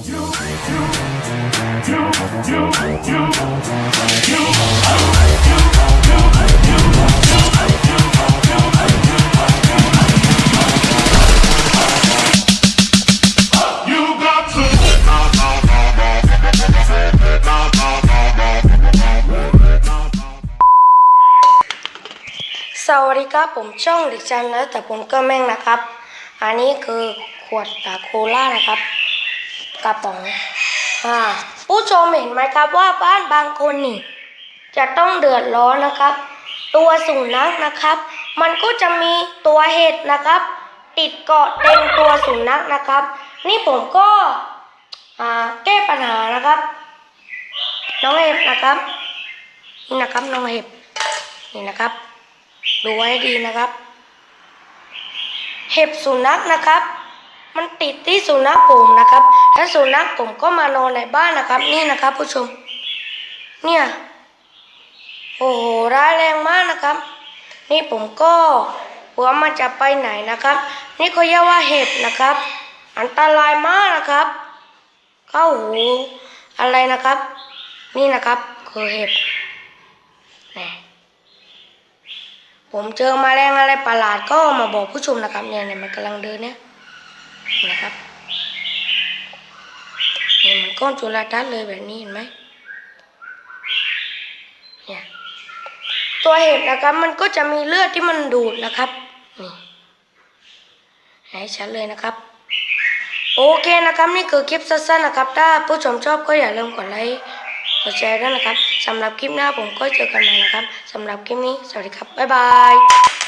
สวัสดีครับผมช่องเด็กจันแล้วแต่ผมก็แม่งนะครับ อันนี้คือขวดกาโคล่านะครับ กระป๋อง อ่า ผู้ชมเห็นไหมครับว่าบ้านบางคนนี่ จะต้องเดือดร้อนนะครับ ตัวสุนัขนะครับ มันก็จะมีตัวเห็ดนะครับ ติดเกาะเต็มตัวสุนัขนะครับ นี่ผมก็อ่าแก้ปัญหานะครับ น้องเห็บนะครับนี่นะครับน้องเห็บนี่นะครับ ดูไว้ดีนะครับ เห็บสุนัขนะครับ มันติดที่สุนัขผมนะครับ ถ้าสุนัขผมก็มานอนในบ้านนะครับ นี่นะครับ ผู้ชม เนี่ยโอ้โหร้ายแรงมากนะครับ นี่ผมก็หัวมันจะไปไหนนะครับ นี่เขาเรียกว่าเห็บนะครับ อันตรายมากนะครับ เข้าหูอะไรนะครับ นี่นะครับคือเห็บแหมผมเจอมาแมลงอะไรประหลาดก็มาบอกผู้ชมนะครับเนี่ยเนี่ยมันกำลังเดินเนี่ยนะครับ ก้อนจุลทรรศน์เลยแบบนี้เห็นไหมเนี่ยตัวเห็บนะครับ มันก็จะมีเลือดที่มันดูดนะครับนี่ให้ชัดเลยนะครับ โอเคนะครับ นี่คือคลิปสั้นๆนะครับ ถ้าผู้ชมชอบก็อย่าลืมกดไลค์กดแชร์ด้วยนะครับสำหรับคลิปหน้าผมก็เจอกันใหม่นะครับสำหรับคลิปนี้สวัสดีครับบ๊ายบาย